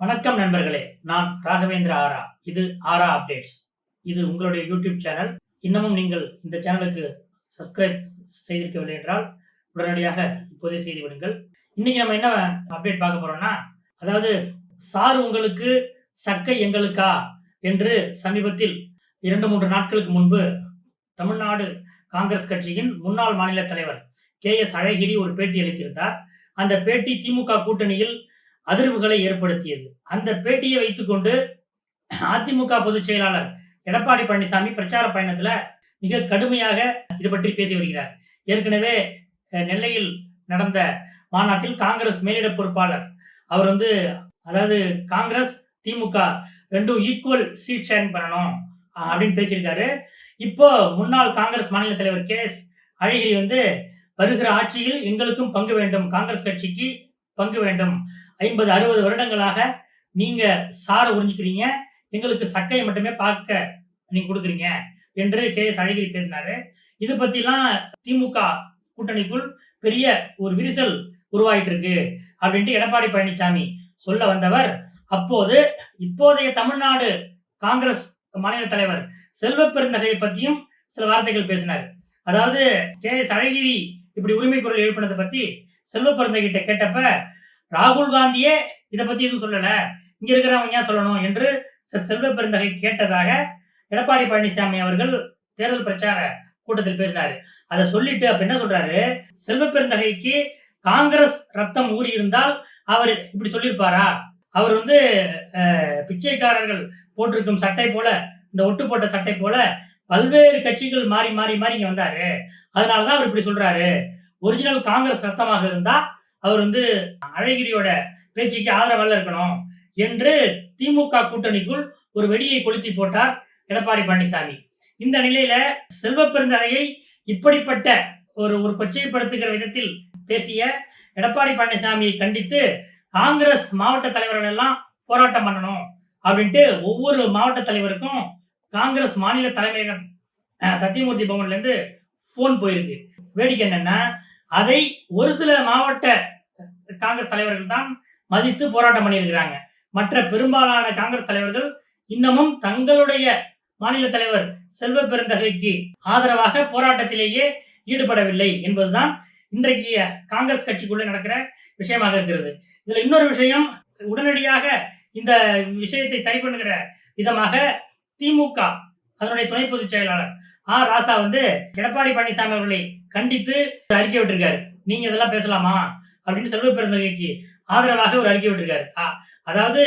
வணக்கம் நண்பர்களே நான் ராகவேந்திர ஆரா. இது ஆரா அப்டேட்ஸ். இது உங்களுடைய யூடியூப் சேனல். இன்னமும் நீங்கள் இந்த சேனலுக்கு சப்ஸ்கிரைப் செய்திருக்கவில்லை என்றால் உடனடியாக இப்போதே செய்து விடுங்கள். இன்னைக்கு நம்ம என்ன அப்டேட் பார்க்க போறோம்னா அதாவது சார் உங்களுக்கு சக்கை எங்களுக்கா என்று சமீபத்தில் இரண்டு மூன்று நாட்களுக்கு முன்பு தமிழ்நாடு காங்கிரஸ் கட்சியின் முன்னாள் மாநில தலைவர் கே எஸ் அழகிரி ஒரு பேட்டி அளித்திருந்தார். அந்த பேட்டி திமுக கூட்டணியில் அதிர்வுகளை ஏற்படுத்தியது. அந்த பேட்டியை வைத்துக்கொண்டு அதிமுக பொதுச் செயலாளர் எடப்பாடி பழனிசாமி பிரச்சார பயணத்துல மிக கடுமையாக இது பற்றி பேசி வருகிறார். ஏற்கனவே நெல்லையில் நடந்த மாநாட்டில் காங்கிரஸ் மேலிட பொறுப்பாளர் அவர் வந்து அதாவது காங்கிரஸ் திமுக ரெண்டும் ஈக்குவல் சீட் ஷேர் பண்ணணும் அப்படின்னு பேசியிருக்காரு. இப்போ முன்னாள் காங்கிரஸ் மாநில தலைவர் கே எஸ் அழகிரி வந்து வருகிற ஆட்சியில் எங்களுக்கும் பங்கு வேண்டும் காங்கிரஸ் கட்சிக்கு பங்கு வேண்டும் ஐம்பது அறுபது வருடங்களாக நீங்க சாறு உறிஞ்சிக்கிறீங்க. எங்களுக்கு சக்கையை மட்டுமே பார்க்க நீங்க கொடுக்குறீங்க என்று கே எஸ் அழகிரி பேசினாரு. இது பத்திலாம் திமுக கூட்டணிக்குள் பெரிய ஒரு விரிசல் உருவாயிட்டு இருக்கு அப்படின்ட்டு எடப்பாடி பழனிசாமி சொல்ல வந்தவர். அப்போது இப்போதைய தமிழ்நாடு காங்கிரஸ் மாநில தலைவர் செல்வ பெருந்தகையை பற்றியும் சில வார்த்தைகள் பேசினார். அதாவது கே எஸ் அழகிரி இப்படி உரிமை குரல் எழுப்பினதை பத்தி செல்வ பெருந்தகிட்ட கேட்டப்ப ராகுல் காந்தியே இதை பத்தி எதுவும் சொல்லல. இங்க இருக்கிறவங்க ஏன் சொல்லணும் என்று செ- செல்வ பெருந்தகை கேட்டதாக எடப்பாடி பழனிசாமி அவர்கள் தேர்தல் பிரச்சார கூட்டத்தில் பேசினாரு. அதை சொல்லிட்டு அப்ப என்ன சொல்றாரு? செல்வ பெருந்தகைக்கு காங்கிரஸ் ரத்தம் ஊறி இருந்தால் அவர் இப்படி சொல்லியிருப்பாரா? அவர் வந்து பிச்சைக்காரர்கள் போட்டிருக்கும் சட்டை போல இந்த ஒட்டு போட்ட சட்டை போல பல்வேறு கட்சிகள் மாறி மாறி மாறி இங்க வந்தாரு. அதனாலதான் அவர் இப்படி சொல்றாரு. ஒரிஜினல் காங்கிரஸ் ரத்தமாக இருந்தா அவர் வந்து அழகிரியோட பேச்சுக்கு ஆதரவாக இருக்கணும் என்று திமுக கூட்டணிக்குள் ஒரு வெடியை கொளுத்தி போட்டார் எடப்பாடி பழனிசாமி. இந்த நிலையில செல்வ பெருந்தகையை இப்படிப்பட்ட ஒரு ஒரு கொச்சைப்படுத்துகிற விதத்தில் பேசிய எடப்பாடி பழனிசாமியை கண்டித்து காங்கிரஸ் மாவட்ட தலைவர்கள் எல்லாம் போராட்டம் பண்ணணும் அப்படின்ட்டு ஒவ்வொரு மாவட்ட தலைவருக்கும் காங்கிரஸ் மாநில தலைமையகம் சத்தியமூர்த்தி பவன்ல இருந்து ஃபோன் போயிருக்கு. வேடிக்கை என்னன்னா அதை ஒரு சில மாவட்ட காங்கிரஸ் தலைவர்கள் தான் மதித்து போராட்டம் பண்ணியிருக்கிறாங்க. மற்ற பெரும்பாலான காங்கிரஸ் தலைவர்கள் இன்னமும் தங்களுடைய மாநில தலைவர் செல்வ பெருந்தகைக்கு ஆதரவாக போராட்டத்திலேயே ஈடுபடவில்லை என்பதுதான் இன்றைக்கு காங்கிரஸ் கட்சிக்குள்ளே நடக்கிற விஷயமாக இருக்கிறது. இதுல இன்னொரு விஷயம் உடனடியாக இந்த விஷயத்தை சரி பண்ணுகிற விதமாக திமுக அதனுடைய துணை பொதுச் செயலாளர் ஆர் ராசா வந்து எடப்பாடி பழனிசாமி அவர்களை கண்டித்து அறிக்கை விட்டுருக்காரு. நீங்க இதெல்லாம் பேசலாமா? அப்படின்னு செல்வ பெருந்தகைக்கு ஆதரவாக ஒரு அறிக்கை விட்டுருக்காரு. அதாவது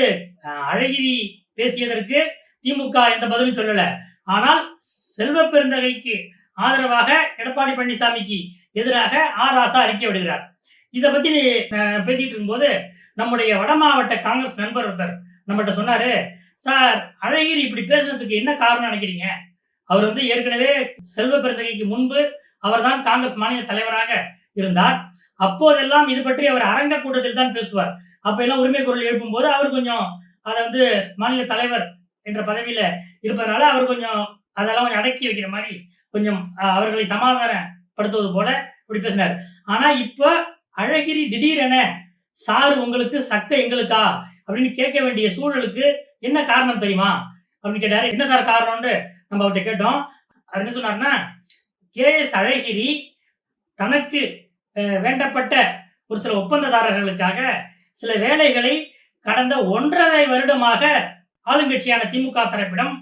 அழகிரி பேசியதற்கு திமுக எந்த பதிலும் சொல்லல. ஆனால் செல்வ பெருந்தகைக்கு ஆதரவாக எடப்பாடி பழனிசாமிக்கு எதிராக ஆர் ராசா அறிக்கை விடுகிறார். இதை பத்தி பேசிட்டு இருக்கும்போது நம்முடைய வட மாவட்ட காங்கிரஸ் நண்பர் ஒருத்தர் நம்மகிட்ட சொன்னாரு சார் அழகிரி இப்படி பேசுனதுக்கு என்ன காரணம் நினைக்கிறீங்க? அவர் வந்து ஏற்கனவே செல்வ பெருந்தகைக்கு முன்பு அவர்தான் காங்கிரஸ் மாநில தலைவராக இருந்தார். அப்போதெல்லாம் இது பற்றி அவர் அரங்க கூட்டத்தில் தான் பேசுவார். அப்ப எல்லாம் உரிமை குரல் எழுப்பும்போது அவர் கொஞ்சம் அதை வந்து மாநில தலைவர் என்ற பதவியில இருப்பதனால அவர் கொஞ்சம் அதெல்லாம் கொஞ்சம் அடக்கி வைக்கிற மாதிரி கொஞ்சம் அவர்களை சமாதானப்படுத்துவது போல இப்படி பேசினார். ஆனா இப்ப அழகிரி திடீரென சார் உங்களுக்கு சக்க எங்களுக்கா? அப்படின்னு கேட்க வேண்டிய சூழலுக்கு என்ன காரணம் தெரியுமா? அப்படின்னு கேட்டாரு. என்ன சார் காரணம்னு? நம்ம அவர்கிட்ட கேட்டோம். அவர் என்ன சொன்னார்னா கே. எஸ். அழகிரி தனக்கு வேண்டப்பட்ட ஒரு சில ஒப்பந்ததாரர்களுக்காக சில வேலைகளை கடந்த ஒன்றரை வருடமாக ஆளுங்கட்சியான திமுக தரப்பிடம்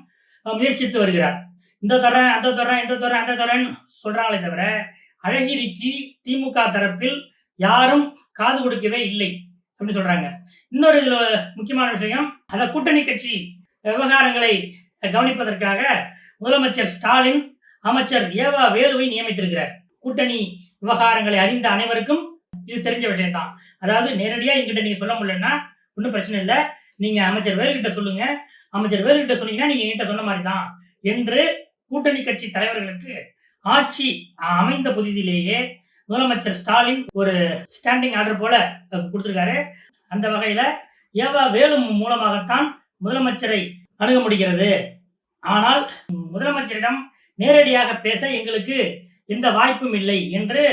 முயற்சித்து வருகிறார். இந்த தரேன் அந்த தரேன் இந்த தரேன் அந்த தரேன்னு சொல்றாங்களே தவிர அழகிரிக்கு திமுக தரப்பில் யாரும் காது கொடுக்கவே இல்லை அப்படின்னு சொல்றாங்க. இன்னொரு இதுல முக்கியமான விஷயம் அந்த கூட்டணி கட்சி விவகாரங்களை கவனிப்பதற்காக முதலமைச்சர் ஸ்டாலின் அமைச்சர் ஏவா வேலுவை நியமித்திருக்கிறார். கூட்டணி விவகாரங்களை அறிந்த அனைவருக்கும் இது தெரிஞ்ச விஷயம்தான். அதாவது நேரடியாக எங்கிட்ட நீங்கள் சொல்ல முடியலன்னா ஒன்றும் பிரச்சனை இல்லை. நீங்கள் அமைச்சர் வேலுக்கிட்ட சொல்லுங்க. அமைச்சர் வேலுக்கிட்ட சொன்னீங்கன்னா நீங்கள் என்கிட்ட சொன்ன மாதிரி தான் என்று கூட்டணி கட்சி தலைவர்களுக்கு ஆட்சி அமைந்த புதிதிலேயே முதலமைச்சர் ஸ்டாலின் ஒரு ஸ்டாண்டிங் ஆர்டர் போல கொடுத்துருக்காரு. அந்த வகையில் ஏவா வேலு மூலமாகத்தான் முதலமைச்சரை அணுக முடிகிறது. ஆனால் முதலமைச்சரிடம் நேரடியாக பேச எங்களுக்கு எந்த வாய்ப்பும் இல்லை என்று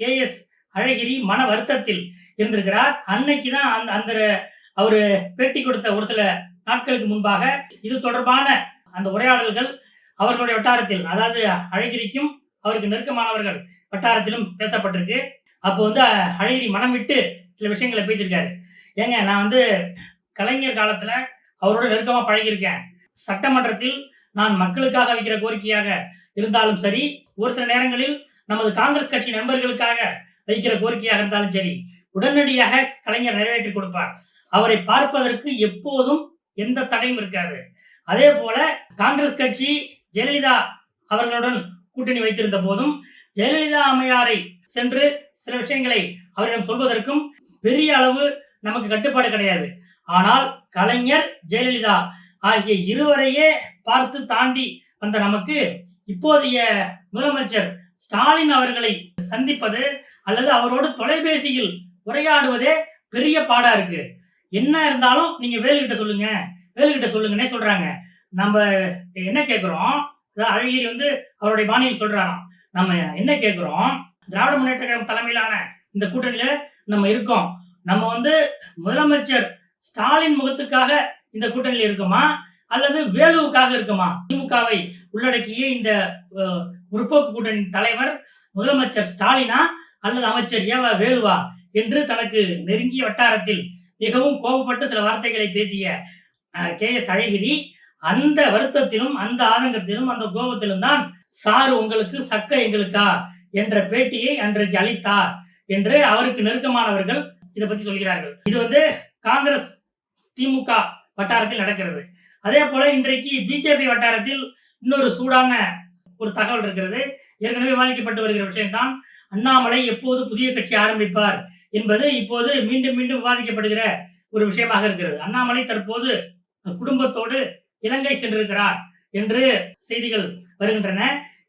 கே எஸ் அழகிரி மன வருத்தத்தில் இருந்திருக்கிறார். அன்னைக்கு தான் அந்த அந்த அவர் பேட்டி கொடுத்த ஒரு சில நாட்களுக்கு முன்பாக இது தொடர்பான அந்த உரையாடல்கள் அவர்களுடைய வட்டாரத்தில் அதாவது அழகிரிக்கும் அவருக்கு நெருக்கமானவர்கள் வட்டாரத்திலும் பேசப்பட்டிருக்கு. அப்போ வந்து அழகிரி மனம் விட்டு சில விஷயங்களை பேசியிருக்காரு. ஏங்க நான் வந்து கலைஞர் காலத்தில் அவரோட நெருக்கமாக பழகியிருக்கேன். சட்டமன்றத்தில் நான் மக்களுக்காக வைக்கிற கோரிக்கையாக இருந்தாலும் சரி ஒரு சில நேரங்களில் நமது காங்கிரஸ் கட்சி நண்பர்களுக்காக வைக்கிற கோரிக்கையாக இருந்தாலும் சரி உடனடியாக கலைஞர் நிறைவேற்றி கொடுப்பார். அவரை பார்ப்பதற்கு எப்போதும் எந்த தடையும் இருக்காது. அதே போல காங்கிரஸ் கட்சி ஜெயலலிதா அவர்களுடன் கூட்டணி வைத்திருந்த போதும் ஜெயலலிதா அம்மையாரை சென்று சில விஷயங்களை அவரிடம் சொல்வதற்கும் பெரிய அளவு நமக்கு கட்டுப்பாடு கிடையாது. ஆனால் கலைஞர் ஜெயலலிதா ஆகிய இருவரையே பார்த்து தாண்டி வந்த நமக்கு இப்போதைய முதலமைச்சர் ஸ்டாலின் அவர்களை சந்திப்பது அல்லது அவரோடு தொலைபேசியில் உரையாடுவதே பெரிய பாடா இருக்கு. என்ன இருந்தாலும் நீங்க வேலுகிட்ட சொல்லுங்க வேலுகிட்ட சொல்லுங்கன்னே சொல்றாங்க. நம்ம என்ன கேட்குறோம் அழகிரி வந்து அவருடைய பாணியில் சொல்றாராம். நம்ம என்ன கேட்குறோம் திராவிட முன்னேற்ற கழகம் தலைமையிலான இந்த கூட்டணியில நம்ம இருக்கோம். நம்ம வந்து முதலமைச்சர் ஸ்டாலின் முகத்துக்காக இந்த கூட்டணியில் இருக்குமா? அல்லது வேலுவுக்காக இருக்குமா? திமுகவை உள்ளடக்கிய இந்த முற்போக்கு கூட்டணி தலைவர் முதலமைச்சர் ஸ்டாலினா அல்லது அமைச்சர் ஏவா வேலுவா என்று தனக்கு நெருங்கிய வட்டாரத்தில் மிகவும் கோபப்பட்டு சில வார்த்தைகளை பேசிய கே எஸ் அழகிரி அந்த வருத்தத்திலும் அந்த ஆதங்கத்திலும் அந்த கோபத்திலும் தான் சாரு உங்களுக்கு சக்க எங்களுக்கா? என்ற பேட்டியை அன்றைக்கு அளித்தார் என்று அவருக்கு நெருக்கமானவர்கள் இதை பற்றி சொல்கிறார்கள். இது வந்து காங்கிரஸ் திமுக வட்டாரத்தில் நடக்கிறது. அதே போல இன்றைக்கு பிஜேபி வட்டாரத்தில் இன்னொரு சூடான ஒரு தகவல் இருக்கிறது. ஏற்கனவே விவாதிக்கப்பட்டு வருகிற விஷயம்தான் அண்ணாமலை எப்போது புதிய கட்சி ஆரம்பிப்பார் என்பது இப்போது மீண்டும் மீண்டும் விவாதிக்கப்படுகிற ஒரு விஷயமாக இருக்கிறது. அண்ணாமலை தற்போது குடும்பத்தோடு இலங்கை சென்றிருக்கிறார் என்று செய்திகள் வருகின்றன.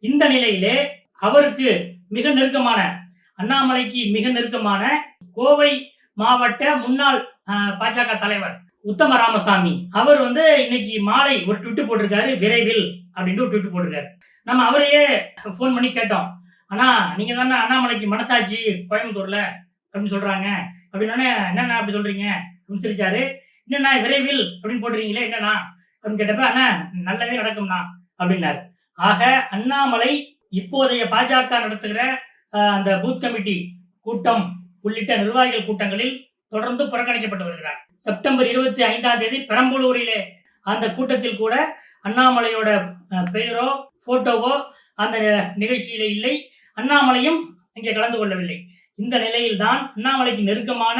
இந்த நிலையிலே அவருக்கு மிக நெருக்கமான அண்ணாமலைக்கு மிக நெருக்கமான கோவை மாவட்ட முன்னாள் பாஜக தலைவர் உத்தம ராமசாமி. அவர் வந்து இன்னைக்கு மாலை ஒரு ட்விட்டு போட்டிருக்காரு விரைவில் அப்படின்ட்டு ஒரு ட்விட்டு போட்டிருக்காரு. நம்ம அவரையே ஃபோன் பண்ணி கேட்டோம். அண்ணா நீங்க தானே அண்ணாமலைக்கு மனசாட்சி கோயம்புத்தூர்ல அப்படின்னு சொல்றாங்க. அப்படின்னா என்னண்ணா அப்படி சொல்றீங்க? அப்படின்னு சிரிச்சாரு என்னண்ணா விரைவில் அப்படின்னு போட்டுறீங்களே என்னண்ணா? அப்படின்னு கேட்டப்ப அண்ணா நல்லதே நடக்கும்ண்ணா அப்படின்னாரு. ஆக அண்ணாமலை இப்போதைய பாஜக நடத்துகிற அந்த பூத் கமிட்டி கூட்டம் உள்ளிட்ட நிர்வாகிகள் கூட்டங்களில் தொடர்ந்து புறக்கணிக்கப்பட்டு வருகிறார். செப்டம்பர் இருபத்தி ஐந்தாம் தேதி பெரம்பலூரிலே அந்த கூட்டத்தில் கூட அண்ணாமலையோட பெயரோ போட்டோவோ அந்த நிகழ்ச்சியில இல்லை. அண்ணாமலையும் இங்கே கலந்து கொள்ளவில்லை. இந்த நிலையில்தான் அண்ணாமலைக்கு நெருக்கமான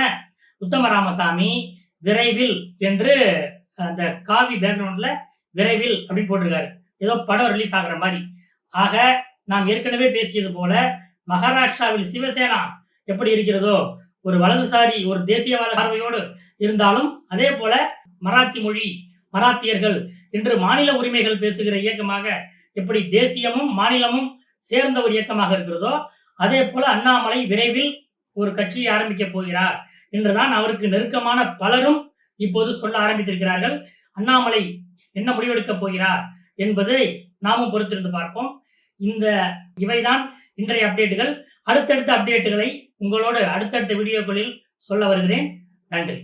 உத்தம ராமசாமி விரைவில் என்று அந்த காவி பேக்ரவுண்ட்ல விரைவில் அப்படின்னு போட்டிருக்காரு. ஏதோ படம் ரிலீஸ் ஆகுற மாதிரி. ஆக நாம் ஏற்கனவே பேசியது போல மகாராஷ்டிராவில் சிவசேனா எப்படி இருக்கிறதோ ஒரு வலதுசாரி ஒரு தேசியவாத பார்வையோடு இருந்தாலும் அதே போல மராத்தி மொழி மராத்தியர்கள் என்று மாநில உரிமைகள் பேசுகிற இயக்கமாக எப்படி தேசியமும் மாநிலமும் சேர்ந்த ஒரு இயக்கமாக இருக்கிறதோ அதே போல அண்ணாமலை விரைவில் ஒரு கட்சியை ஆரம்பிக்க போகிறார் என்றுதான் அவருக்கு நெருக்கமான பலரும் இப்போது சொல்ல ஆரம்பித்திருக்கிறார்கள். அண்ணாமலை என்ன முடிவெடுக்க போகிறார் என்பதை நாமும் பொறுத்திருந்து பார்ப்போம். இந்த இவைதான் இன்றைய அப்டேட்டுகள் அடுத்தடுத்த அப்டேட்டுகளை உங்களோடு அடுத்தடுத்த வீடியோக்களில் சொல்ல வருகிறேன். நன்றி.